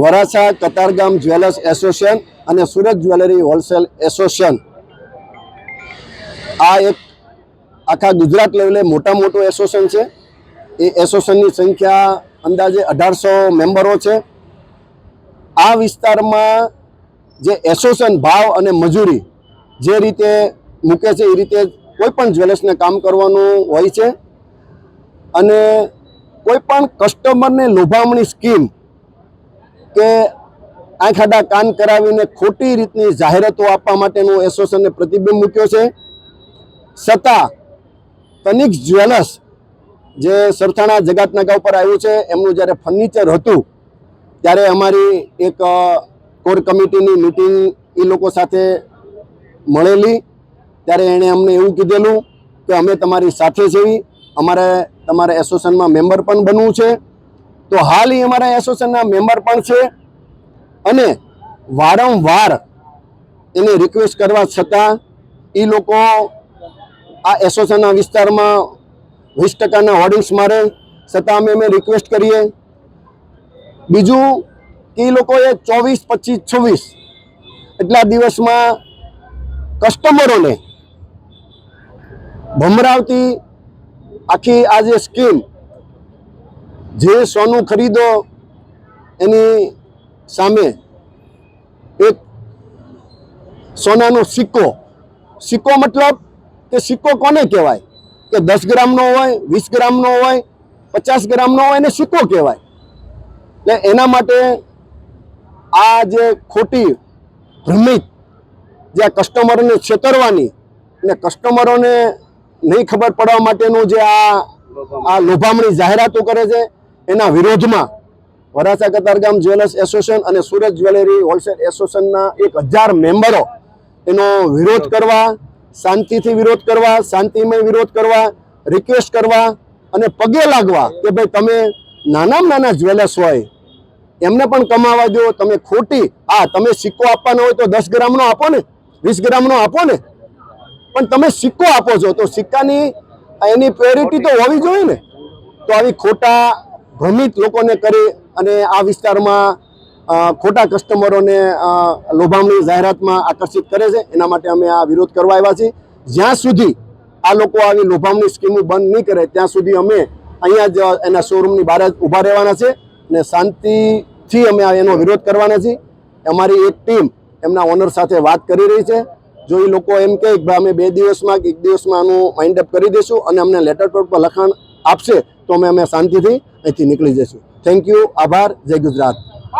Varachha Katargam jewellers association અને Surat jewellery wholesale association. આ એક આખા ગુજરાત લેવલે મોટા મોટું એસોસિએશન છે. એ એસોસિએશનની સંખ્યા અંદાજે અઢારસો મેમ્બરો છે. આ વિસ્તારમાં જે એસોસિએશન ભાવ અને મજૂરી જે રીતે મૂકે છે એ રીતે કોઈ પણ જ્વેલર્સને કામ કરવાનું હોય છે. અને કોઈ પણ કસ્ટમરને લોભામણી સ્કીમ કે આંખ આડા કાન કરાવીને ખોટી રીતની જાહેરાતો આપવા માટેનું એસોસિએશનને પ્રતિબિંબ મૂક્યો છે. છતાં તનિક જ્વેલર્સ જે સરથાણા જગાતનાકા ઉપર આવ્યું છે, એમનું જ્યારે ફર્નિચર હતું, ત્યારે અમારી એક કોર કમિટીની મિટિંગ એ લોકો સાથે મળેલી. ત્યારે એણે અમને એવું કીધેલું કે અમે તમારી સાથે છીએ, અમારે તમારા એસોસિએશનમાં મેમ્બર પણ બનવું છે. તો હાલ એ અમારા એસોસિએશનના મેમ્બર પણ છે. અને વારંવાર એને રિક્વેસ્ટ કરવા છતાં એ લોકો આ એસોસિએશનના વિસ્તારમાં વીસ ટકાના હોર્ડિંગ્સ મારે, છતાં અમે અમે રિક્વેસ્ટ કરીએ. બીજું કે એ લોકોએ ચોવીસ, પચીસ, છવ્વીસ એટલા દિવસમાં કસ્ટમરોને ભમરાવતી આખી આ જે સ્કીમ જે સોનું ખરીદો, એની સામે એક સોનાનો સિક્કો. સિક્કો મતલબ કે સિક્કો કોને કહેવાય? કે દસ ગ્રામનો હોય, વીસ ગ્રામનો હોય, પચાસ ગ્રામનો હોય, એને સિક્કો કહેવાય. એટલે એના માટે આ જે ખોટી ભ્રમિત જે આ કસ્ટમરોને છેતરવાની અને કસ્ટમરોને નહીં ખબર પડવા માટેનું જે આ આ લોભામણી જાહેરાતો કરે છે એના વિરોધમાં વરાછા કતારગામ જ્વેલર્સ એસોસિએશન અને સુરત જ્વેલરી હોલસેલ એસોસિએશનના એક હજાર મેમ્બરો એનો વિરોધ કરવા, શાંતિથી વિરોધ કરવા, શાંતિમય વિરોધ કરવા રિક્વેસ્ટ કરવા અને પગે લાગવા કે ભાઈ તમે નાનામાં નાના જ્વેલર્સ હોય, એમને પણ કમાવા દો, તમે ખોટી, હા, તમે સિક્કો આપવાનો હોય તો દસ ગ્રામનો આપો ને, વીસ ગ્રામનો આપો ને, પણ તમે સિક્કો આપો છો તો સિક્કાની એની પ્યોરિટી તો હોવી જોઈએ ને, તો આવી ખોટા ભ્રમિત લોકોને કરી અને આ વિસ્તારમાં ખોટા કસ્ટમરોને લોભામણી જાહેરાતમાં આકર્ષિત કરે છે. એના માટે અમે આ વિરોધ કરવા આવ્યા છીએ. જ્યાં સુધી આ લોકો આવી લોભામણી સ્કીમો બંધ નહીં કરે, ત્યાં સુધી અમે અહીંયા જ એના શોરૂમની બહાર જ ઊભા રહેવાના છે અને શાંતિથી અમે એનો વિરોધ કરવાના છીએ. અમારી એક ટીમ એમના ઓનર સાથે વાત કરી રહી છે. જો એ લોકો એમ કહે કે અમે બે દિવસમાં કે એક દિવસમાં આનું માઇન્ડ અપ કરી દઈશું અને અમને લેટર પેડ પર લખાણ આપશે તો અમે અમે શાંતિથી અહીંથી નીકળી જઈશું. થેન્ક યુ આભાર. જય ગુજરાત.